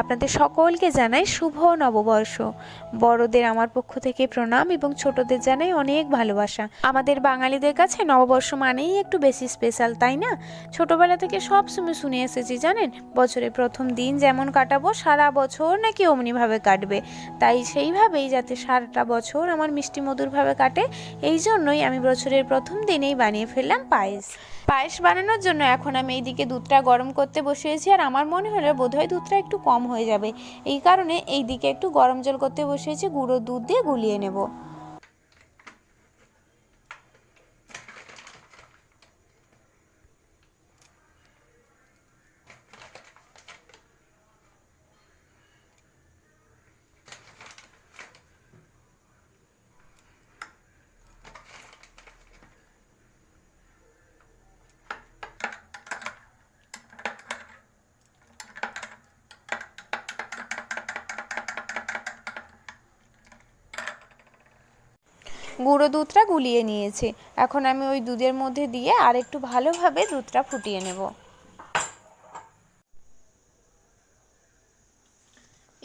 আপনাদের সকলকে জানাই শুভ নববর্ষ। বড়দের আমার পক্ষ থেকে প্রণাম এবং ছোটদের জানাই অনেক ভালোবাসা। আমাদের বাঙালিদের কাছে নববর্ষ মানেই একটু বেশি স্পেশাল তাই না? ছোটবেলা থেকে সব সময় শুনে এসেছি, জানেন? বছরের প্রথম দিন যেমন কাটাবো, সারা বছর নাকি অমনিভাবে কাটবে। তাই সেইভাবেই যাতে সারাটা বছর আমার মিষ্টি মধুরভাবে কাটে, এই জন্যই আমি বছরের প্রথম দিনেই বানিয়ে ফেললাম পায়েস। পায়েস বানানোর জন্য এখন আমি এইদিকে দুধটা গরম করতে বসিয়েছি, আর আমার মনে হলো বোধহয় দুধটা একটু কম হয়ে যাবে। এই কারণে এই দিকে একটু গরম জল করতে বসিয়েছি, গুঁড়ো দুধ দিয়ে গুলিয়ে নেব। গুঁড়ো দুধটা গুলিয়ে নিয়েছি। এখন আমি ওই দুধের মধ্যে দিয়ে আর একটু ভালোভাবে দুধটা ফুটিয়ে নেব।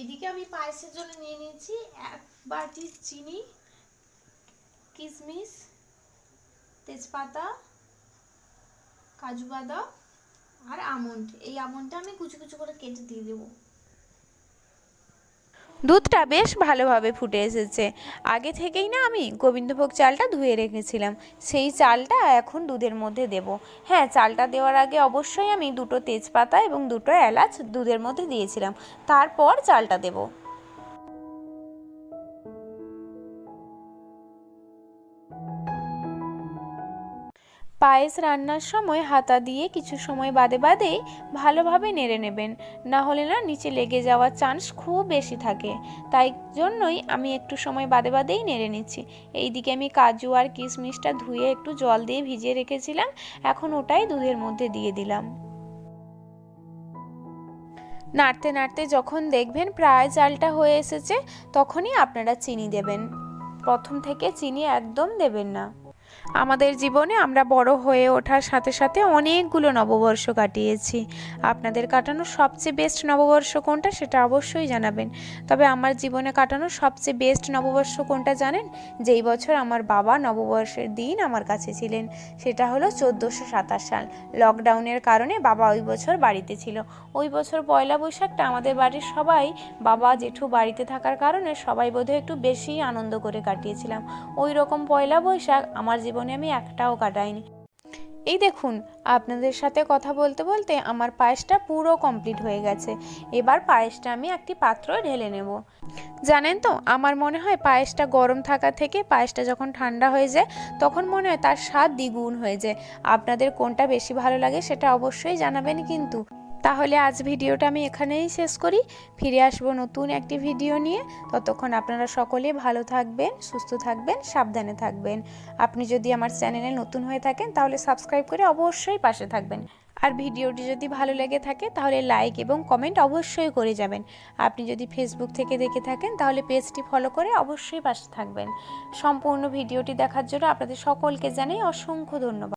এদিকে আমি পায়েসের জন্য নিয়ে নিয়েছি এক বাটি চিনি কিশমিশ তেজপাতা, কাজু বাদাম আর আমন্ড। এই আমন্ডটা আমি কুচু কুচু করে কেটে দিয়ে দেবো। দুধটা বেশ ভালোভাবে ফুটে এসেছে। আগে থেকেই না আমি গোবিন্দভোগ চালটা ধুয়ে রেখেছিলাম। সেই চালটা এখন দুধের মধ্যে দেব। হ্যাঁ চালটা দেওয়ার আগে অবশ্যই আমি দুটো তেজপাতা এবং দুটো এলাচ দুধের মধ্যে দিয়েছিলাম। তারপর চালটা দেবো। পায়েস রান্নার সময় হাতা দিয়ে কিছু সময় বাদে বাদেই ভালোভাবে নেড়ে নেবেন। না হলে না নিচে লেগে যাওয়ার চান্স খুব বেশি থাকে। তাই জন্যই আমি একটু সময় বাদে বাদেই নেড়ে নিচ্ছি। এইদিকে আমি কাজু আর কিশমিশটা ধুয়ে একটু জল দিয়ে ভিজিয়ে রেখেছিলাম। এখন ওটাই দুধের মধ্যে দিয়ে দিলাম। নাড়তে নাড়তে যখন দেখবেন প্রায় চালটা হয়ে এসেছে, তখনই আপনারা চিনি দেবেন। প্রথম থেকে চিনি একদম দেবেন না। আমাদের জীবনে আমরা বড় হয়ে ওঠার সাথে সাথে অনেকগুলো নববর্ষ কাটিয়েছি। আপনাদের কাটানো সবচেয়ে বেস্ট নববর্ষ কোনটা সেটা অবশ্যই জানাবেন। তবে আমার জীবনে কাটানো সবচেয়ে বেস্ট নববর্ষ কোনটা জানেন? যেই বছর আমার বাবা নববর্ষের দিন আমার কাছে ছিলেন, সেটা হলো চোদ্দোশো সাতাশ সাল। লকডাউনের কারণে বাবা ওই বছর বাড়িতে ছিল। ওই বছর পয়লা বৈশাখটা আমাদের বাড়ির সবাই, বাবা জেঠু বাড়িতে থাকার কারণে সবাই বোধহয় একটু বেশি আনন্দ করে কাটিয়েছিলাম। ওই রকম পয়লা বৈশাখ আমার জীবনে আমি একটাও কাটাইনি। এই দেখুন, আপনাদের সাথে কথা বলতে বলতে আমার পায়েসটা পুরো কমপ্লিট হয়ে গেছে। এবার পায়েসটা আমি একটি পাত্র ঢেলে নেব। জানেন তো, আমার মনে হয় পায়েসটা গরম থাকা থেকে পায়েসটা যখন ঠান্ডা হয়ে যায়, তখন মনে হয় তার স্বাদ দ্বিগুণ হয়ে যায়। আপনাদের কোনটা বেশি ভালো লাগে সেটা অবশ্যই জানাবেন কিন্তু। তাহলে আজ ভিডিওটা আমি এখানেই শেষ করি। ফিরে আসব নতুন একটি ভিডিও নিয়ে। ততক্ষণ আপনারা সকলে ভালো থাকবেন, সুস্থ থাকবেন, সাবধানে থাকবেন। আপনি যদি আমার চ্যানেলে নতুন হয়ে থাকেন, তাহলে সাবস্ক্রাইব করে অবশ্যই পাশে থাকবেন। আর ভিডিওটি যদি ভালো লেগে থাকে, তাহলে লাইক এবং কমেন্ট অবশ্যই করে যাবেন। আপনি যদি ফেসবুক থেকে দেখে থাকেন, তাহলে পেজটি ফলো করে অবশ্যই পাশে থাকবেন। সম্পূর্ণ ভিডিওটি দেখার জন্য আপনাদের সকলকে জানাই অসংখ্য ধন্যবাদ।